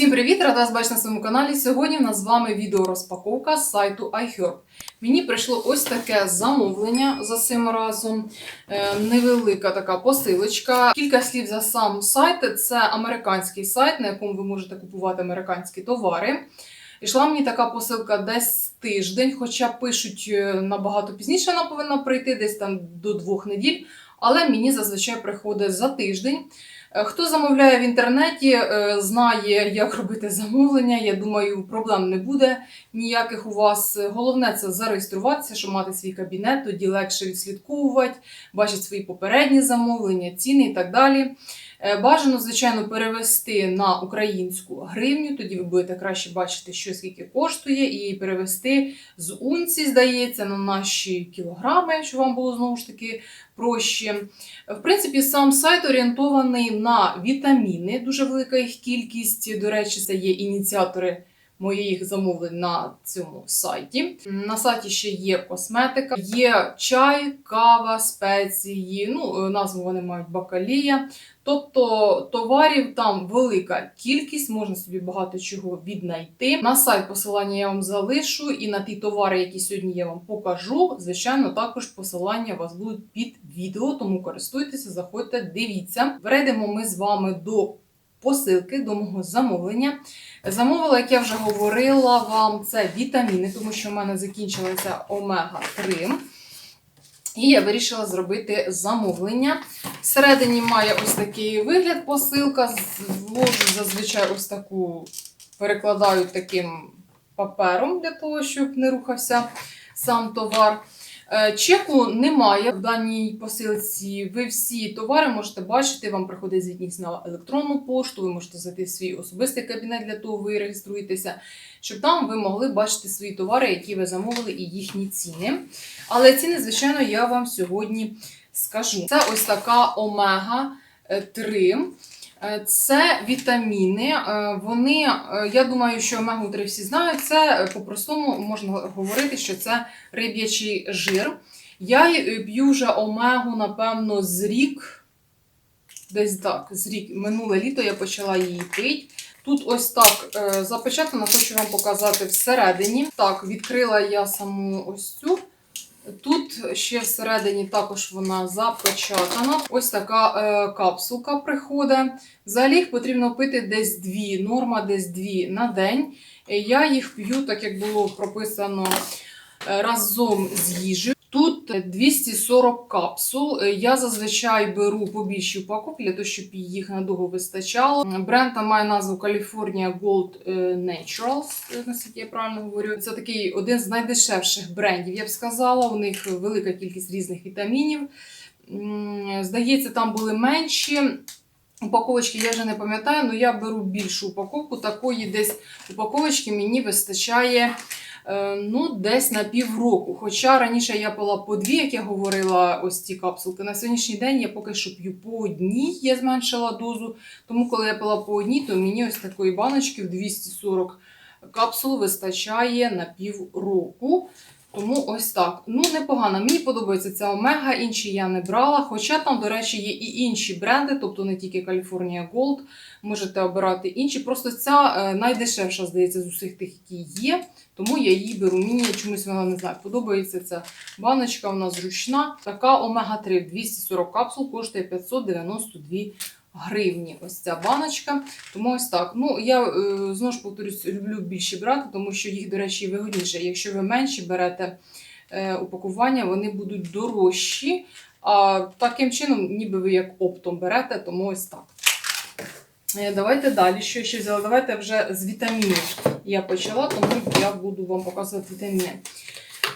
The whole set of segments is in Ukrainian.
Всім привіт! Рада вас бачити на своєму каналі. Сьогодні в нас з вами відеорозпаковка з сайту iHerb. Мені прийшло ось таке замовлення за цим разом. Е, невелика така посилочка. Кілька слів за сам сайт. Це американський сайт, на якому ви можете купувати американські товари. Ішла мені така посилка десь тиждень, хоча пишуть е, набагато пізніше вона повинна прийти, десь там до двох неділь. Але мені зазвичай приходить за тиждень. Е, Хто замовляє в інтернеті, е, знає, як робити замовлення. Я думаю, проблем не буде ніяких у вас. Головне це зареєструватися, щоб мати свій кабінет, тоді легше відслідковувати, бачити свої попередні замовлення, ціни і так далі. Е, Бажано, звичайно, перевести на українську гривню, тоді ви будете краще бачити, що скільки коштує, і перевести з унці, здається, на наші кілограми, щоб вам було знову ж таки проще. В принципі, сам сайт орієнтований на вітаміни, дуже велика їх кількість. До речі, це є ініціатори моїх замовлень на цьому сайті. На сайті ще є косметика, є чай, кава, спеції. Ну, е, назву вони мають бакалія. Тобто товарів там велика кількість, можна собі багато чого віднайти. На сайт посилання я вам залишу, і на ті товари, які сьогодні я вам покажу. Звичайно, також посилання у вас будуть під відео, тому користуйтеся, заходьте, дивіться. Перейдемо ми з вами до посилки, до мого замовлення. Замовила, як я вже говорила вам, це вітаміни, тому що в мене закінчилася омега-3. І я вирішила зробити замовлення. Всередині має ось такий вигляд посилка. Вложу зазвичай ось таку перекладаю таким папером для того, щоб не рухався сам товар. Е, Чеку немає в даній посилці. Ви всі товари можете бачити, вам приходить звітність на електронну пошту, ви можете зайти в свій особистий кабінет для того, ви реєструєтеся, щоб там ви могли бачити свої товари, які ви замовили, і їхні ціни. Але ціни, звичайно, я вам сьогодні скажу. Це ось така омега 3. Е, Це вітаміни. Е, Вони, е, я думаю, що 3 всі знають. Це по-простому можна говорити, що це риб'ячий жир. Я п'ю вже омегу, напевно, з рік. Десь так, з рік. Минуле літо я почала її пити. Тут ось так запечатано, хочу вам показати всередині. Так, відкрила я саму ось цю. Тут ще всередині також вона запечатана. Ось така е, капсулка приходить. Взагалі їх потрібно пити десь дві, норма десь дві на день. Я їх п'ю, так як було прописано е, разом з їжею. Тут 240 капсул. Е, Я зазвичай беру побільші упаковки для того, щоб їх надовго вистачало. Бренд має назву California Gold е, Naturals, е, наскільки я правильно говорю. Це такий один з найдешевших брендів, я б сказала. У них велика кількість різних вітамінів. Здається, там були менші. Упаковочки я вже не пам'ятаю, але я беру більшу упаковку. Такої десь упаковочки мені вистачає ну, десь на півроку. Хоча раніше я пила по дві, як я говорила, ось ці капсулки. На сьогоднішній день я поки що п'ю по одній, я зменшила дозу. Тому, коли я пила по одній, то мені ось такої баночки в 240 капсул вистачає на півроку. Тому ось так. Ну, непогано. Мені подобається ця омега, інші я не брала. Хоча там, до речі, є і інші бренди, тобто не тільки California Gold, можете обирати інші. Просто ця е, найдешевша, здається, з усіх тих, які є. Тому я її беру. Мені чомусь вона не знаю, подобається ця баночка, вона зручна. Така омега-3 240 капсул коштує 592 гривні. Ось ця баночка. Тому ось так. Ну, я е, знову ж повторюсь, люблю більше брати, тому що їх, до речі, вигодніше. Якщо ви менші берете е, упакування, вони будуть дорожчі. А таким чином, ніби ви як оптом берете, тому ось так. Е, Давайте далі. Що ще взяла? Давайте вже з вітамінів я почала, тому я буду вам показувати вітаміни.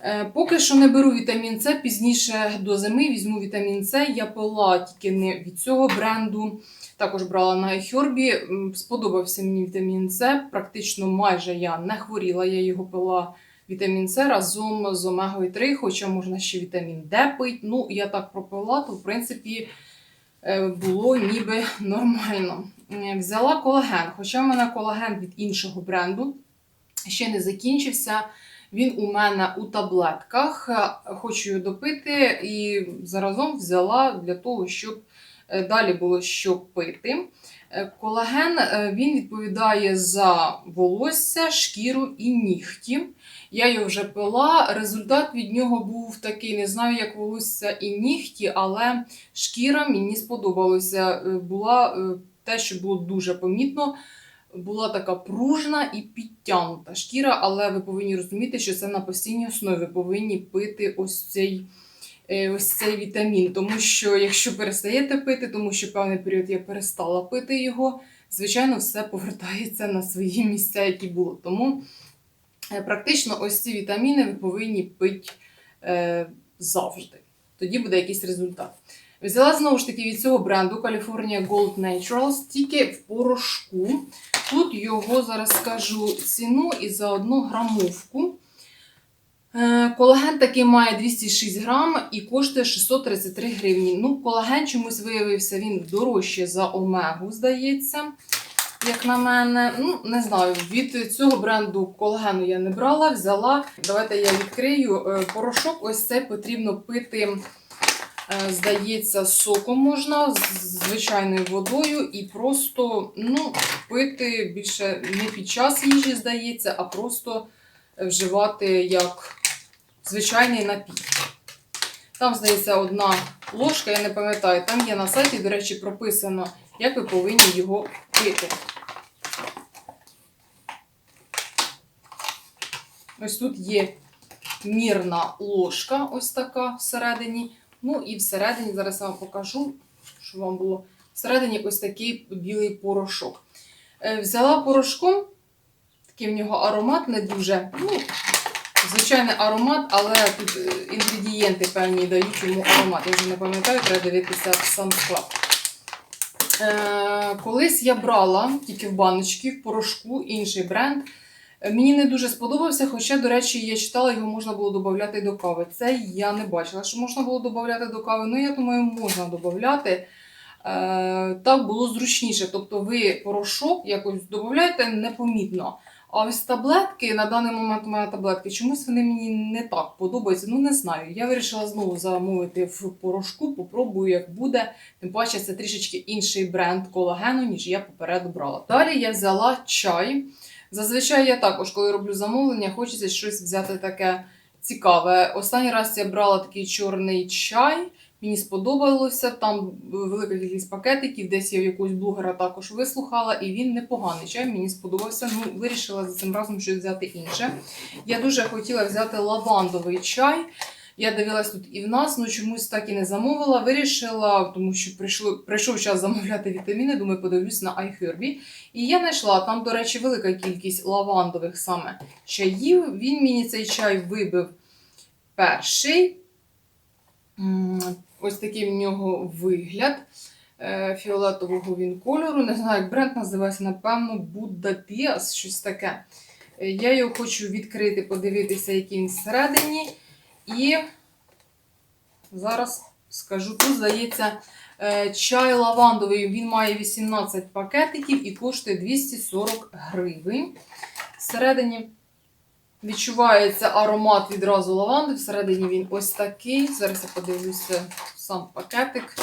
Е, Поки що не беру вітамін С, пізніше до зими візьму вітамін С. Я пила тільки не від цього бренду. Також брала на. М, Сподобався мені вітамін С. Практично майже я не хворіла, я його пила вітамін С разом з омегою 3, хоча можна ще вітамін Д пити. Ну, я так пропила, то в принципі е, було ніби нормально. Е, Взяла колаген, хоча в мене колаген від іншого бренду ще не закінчився. Він у мене у таблетках. Е, Хочу його допити і заразом взяла для того, щоб е, далі було що пити. Е, Колаген він відповідає за волосся, шкіру і нігті. Я його вже пила. Результат від нього був такий: не знаю, як волосся і нігті, але шкіра мені сподобалося. Е, Була те, що було дуже помітно. Була така пружна і підтягнута шкіра, але ви повинні розуміти, що це на постійній основі. Ви повинні пити ось цей, е, ось цей вітамін. Тому що якщо перестаєте пити, тому що певний період я перестала пити його, звичайно, все повертається на свої місця, які було. Тому е, практично ось ці вітаміни ви повинні пити е, завжди. Тоді буде якийсь результат. Взяла знову ж таки від цього бренду California Gold Naturals тільки в порошку. Тут його зараз скажу ціну і за одну грамовку. Е, Колаген такий має 206 грам і коштує 633 гривні. Ну, колаген чомусь виявився він дорожче за омегу, здається, як на мене. Ну, не знаю, від цього бренду колагену я не брала, взяла. Давайте я відкрию. Е, Порошок ось цей потрібно пити. Е, Здається, соком можна з звичайною водою і просто ну, пити більше не під час їжі, здається, а просто вживати як звичайний напій. Там, здається, одна ложка, я не пам'ятаю, там є на сайті, до речі, прописано, як ви повинні його пити. Ось тут є мірна ложка, ось така всередині. Ну і всередині, зараз я вам покажу, що вам було. Всередині ось такий білий порошок. Е, Взяла порошком, такий в нього аромат не дуже. Ну, звичайний аромат, але тут е, інгредієнти певні дають йому аромат. Я вже не пам'ятаю, треба дивитися сам склад. Е, колись я брала тільки в баночки, в порошку, інший бренд. Е, Мені не дуже сподобався, хоча, до речі, я читала, його можна було додати до кави. Це я не бачила, що можна було додати до кави. Ну, я думаю, можна додати. Е, так було зручніше. Тобто ви порошок якось додаєте непомітно. А ось таблетки, на даний момент у мене таблетки, чомусь вони мені не так подобаються. Ну, не знаю. Я вирішила знову замовити в порошку, попробую, як буде. Тим паче, це трішечки інший бренд колагену, ніж я попереду брала. Далі я взяла чай. Зазвичай я також, коли роблю замовлення, хочеться щось взяти таке цікаве. Останній раз я брала такий чорний чай, мені сподобалося. Там велика кількість пакетиків, десь я в якогось блогера також вислухала, і він непоганий чай, мені сподобався. Ну, вирішила за цим разом щось взяти інше. Я дуже хотіла взяти лавандовий чай. Я дивилась тут і в нас, ну чомусь так і не замовила. Вирішила, тому що прийшло, прийшов час замовляти вітаміни. Думаю, подивлюсь на iHerb. І я знайшла там, до речі, велика кількість лавандових саме чаїв. Він мені цей чай вибив перший. Ось такий в нього вигляд. Е, Фіолетового він кольору. Не знаю, як бренд називається, напевно, Будда Піас, щось таке. Е, Я його хочу відкрити, подивитися, який він всередині. І зараз скажу, тут, здається, е, чай лавандовий, він має 18 пакетиків і коштує 240 гривень. Всередині відчувається аромат відразу лаванди. Всередині він ось такий. Зараз я подивлюся сам пакетик.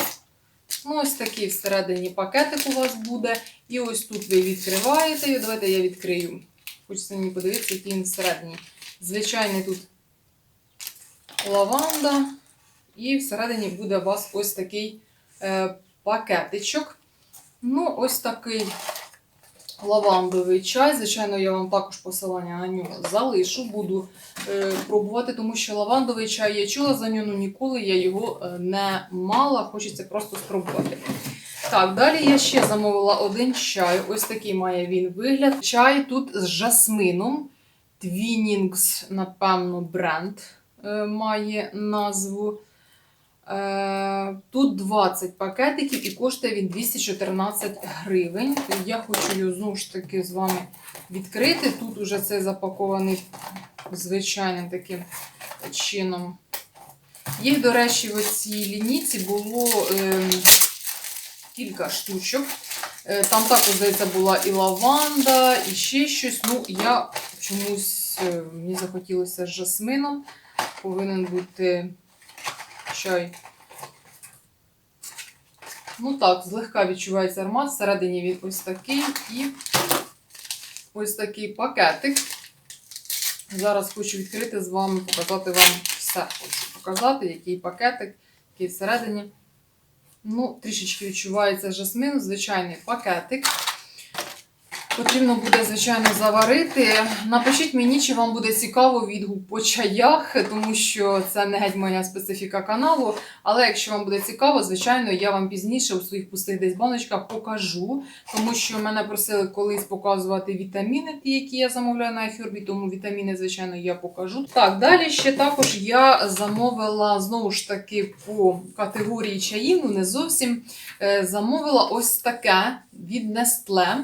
Ну, ось такий всередині пакетик у вас буде. І ось тут ви відкриваєте. Давайте я відкрию. Хочеться мені подивитися, який він всередині. Звичайний тут лаванда. І всередині буде у вас ось такий е, пакетичок. Ну, ось такий лавандовий чай. Звичайно, я вам також посилання на нього залишу. Буду е, пробувати, тому що лавандовий чай я чула за нього, але ніколи я його е, не мала. Хочеться просто спробувати. Так, далі я ще замовила один чай. Ось такий має він вигляд. Чай тут з жасмином. Twinings, напевно, бренд має назву. Е, Тут 20 пакетиків і коштує він 214 гривень. Я хочу його знову ж таки з вами відкрити. Тут уже це запакований звичайним таким чином. Їх, до речі, в цій лінійці було е, кілька штучок. Е, Там також, здається, була і лаванда, і ще щось. Ну, я чомусь е, мені захотілося з жасмином. Повинен бути чай Ну так, злегка відчувається аромат. Всередині він ось такий і ось такий пакетик. Зараз хочу відкрити з вами, показати вам все. Хочу показати, який пакетик, який всередині. Ну, трішечки відчувається жасмин, звичайний пакетик. Потрібно буде, звичайно, заварити. Напишіть мені, чи вам буде цікаво відгук по чаях, тому що це не геть моя специфіка каналу. Але якщо вам буде цікаво, звичайно, я вам пізніше у своїх пустих десь баночках покажу, тому що мене просили колись показувати вітаміни, ті, які я замовляю на ефірбі, тому вітаміни, звичайно, я покажу. Так, далі ще також я замовила знову ж таки по категорії чаїв, ну не зовсім. е, Замовила ось таке від Nestle.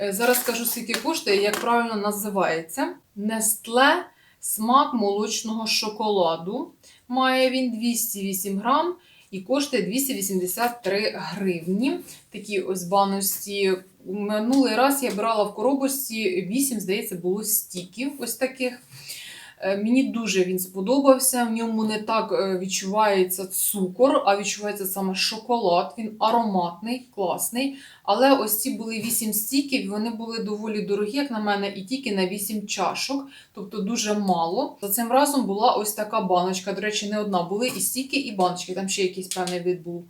Е, Зараз скажу, скільки коштує, як правильно називається. Nestle смак молочного шоколаду. Має він 208 грам і коштує 283 гривні. Такі ось баності. Минулий раз я брала в коробочці 8, здається, було стіків ось таких. Е, Мені дуже він сподобався. В ньому не так е, відчувається цукор, а відчувається саме шоколад. Він ароматний, класний. Але ось ці були 8 стіків, вони були доволі дорогі, як на мене, і тільки на 8 чашок, тобто дуже мало. За цим разом була ось така баночка. До речі, не одна були і стіки, і баночки, там ще якийсь певний вид був.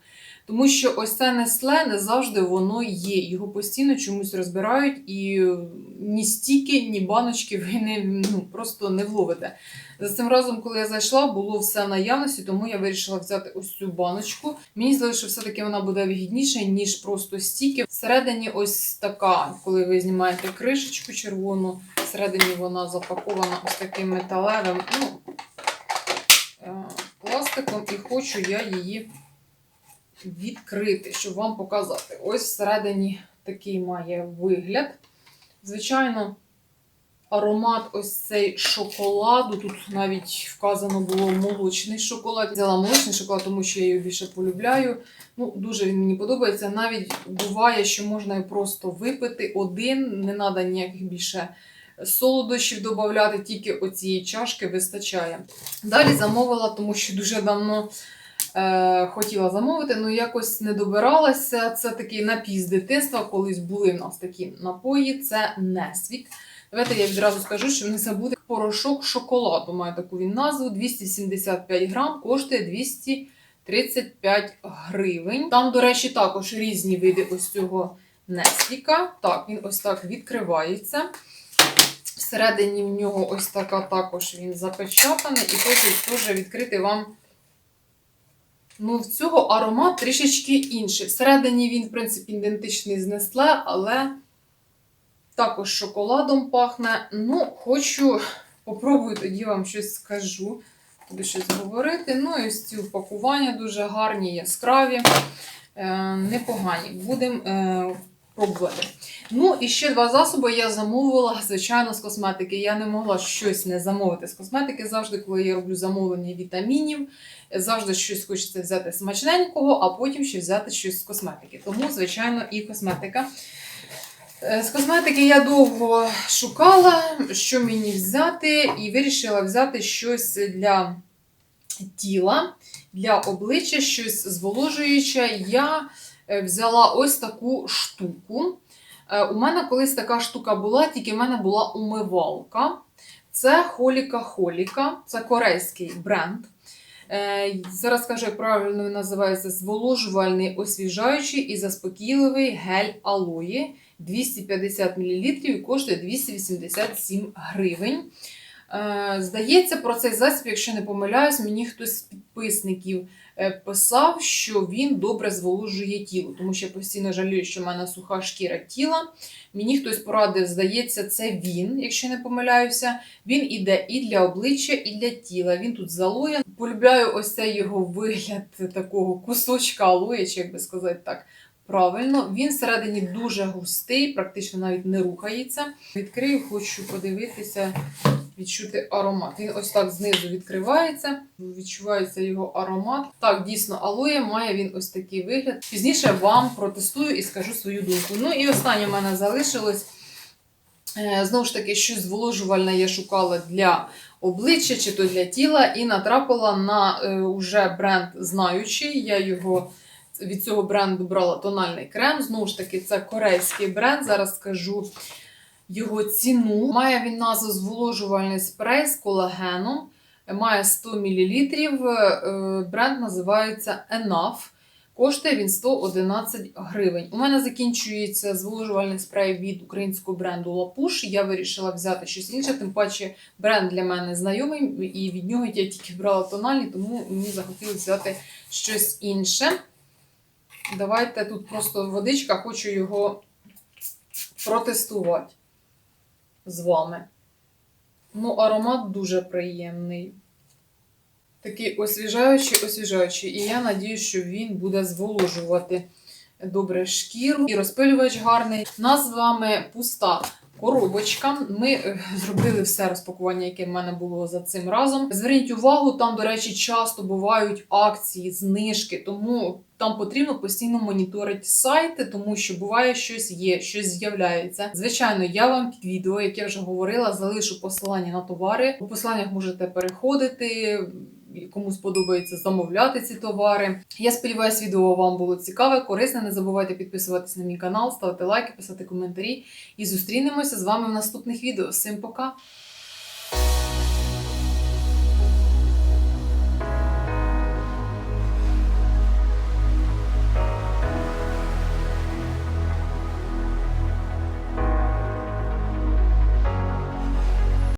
Тому що ось це несле не завжди воно є. Його постійно чомусь розбирають, і ні стіки, ні баночки ви не, ну, просто не вловите. За цим разом, коли я зайшла, було все наявності, тому я вирішила взяти ось цю баночку. Мені здалося, що все-таки вона буде вигідніша, ніж просто стіки. Всередині ось така, коли ви знімаєте кришечку червону, всередині вона запакована ось таким металевим ну, е, пластиком, і хочу я її відкрити, щоб вам показати. Ось всередині такий має вигляд. Звичайно, аромат ось цей шоколаду. Тут навіть вказано було молочний шоколад. Взяла молочний шоколад, тому що я його більше полюбляю. Ну, дуже він мені подобається. Навіть буває, що можна і просто випити один, не треба ніяких більше солодощів додати, тільки оцієї чашки вистачає. Далі замовила, тому що дуже давно е, хотіла замовити, але якось не добиралася. Це такий напій з дитинства. Колись були в нас такі напої, це Несвік. Давайте я відразу скажу, що не забуде порошок шоколаду. Має таку він назву 275 грам, коштує 235 гривень. Там, до речі, також різні види ось цього Несвіка. Так, він ось так відкривається. Всередині в нього ось така також він запечатаний, і хочу теж відкрити вам. Ну, в цього аромат трішечки інший. Всередині він, в принципі, ідентичний з Nestle, але також шоколадом пахне. Ну, хочу, попробую тоді вам щось скажу, буду щось говорити. Ну, і ці упакування дуже гарні, яскраві, е, непогані. Будемо е, пробувати. Ну, і ще два засоби я замовила, звичайно, з косметики. Я не могла щось не замовити з косметики. Завжди, коли я роблю замовлення вітамінів, завжди щось хочеться взяти смачненького, а потім ще взяти щось з косметики. Тому, звичайно, і косметика. Е, З косметики я довго шукала, що мені взяти, і вирішила взяти щось для тіла, для обличчя, щось зволожуюче. Я е, взяла ось таку штуку. Е, У мене колись така штука була, тільки в мене була умивалка. Це Холіка Холіка, це корейський бренд. Е, Зараз скажу, як правильно він називається зволожувальний, освіжаючий і заспокійливий гель алої. 250 мл і коштує 287 гривень. Е, Здається, про цей засіб, якщо не помиляюсь, мені хтось з підписників е, писав, що він добре зволожує тіло, тому що я постійно жалію, що в мене суха шкіра тіла. Мені хтось порадив, здається, це він, якщо не помиляюся. Він іде і для обличчя, і для тіла. Він тут з алоє. Полюбляю ось цей його вигляд такого кусочка алоє, чи як би сказати так. Правильно, він всередині дуже густий, практично навіть не рухається. Відкрию, хочу подивитися, відчути аромат. Він ось так знизу відкривається, відчувається його аромат. Так, дійсно, алоє має він ось такий вигляд. Пізніше вам протестую і скажу свою думку. Ну і останнє в мене залишилось. Е, Знову ж таки, щось зволожувальне я шукала для обличчя чи то для тіла, і натрапила на е, уже бренд знаючий. Я його від цього бренду брала тональний крем. Знову ж таки, це корейський бренд. Зараз скажу його ціну. Має він назву зволожувальний спрей з колагеном. Має 100 мл. Е, Бренд називається Enough. Коштує він 111 гривень. У мене закінчується зволожувальний спрей від українського бренду Лапуш. Я вирішила взяти щось інше, тим паче бренд для мене знайомий, і від нього я тільки брала тональні, тому мені захотілося взяти щось інше. Давайте тут просто водичка, хочу його протестувати з вами. Ну, аромат дуже приємний. Такий освіжаючий, освіжаючий. І я надію, що він буде зволожувати добре шкіру. І розпилювач гарний. Нас з вами пуста коробочка. Ми е, зробили все розпакування, яке в мене було за цим разом. Зверніть увагу, там, до речі, часто бувають акції, знижки, тому там потрібно постійно моніторити сайти, тому що буває щось є, щось з'являється. Звичайно, я вам під відео, як я вже говорила, залишу посилання на товари. У посиланнях можете переходити. Кому сподобається замовляти ці товари. Я сподіваюся, відео вам було цікаве, корисне. Не забувайте підписуватися на мій канал, ставити лайки, писати коментарі. І зустрінемося з вами в наступних відео. Всім пока!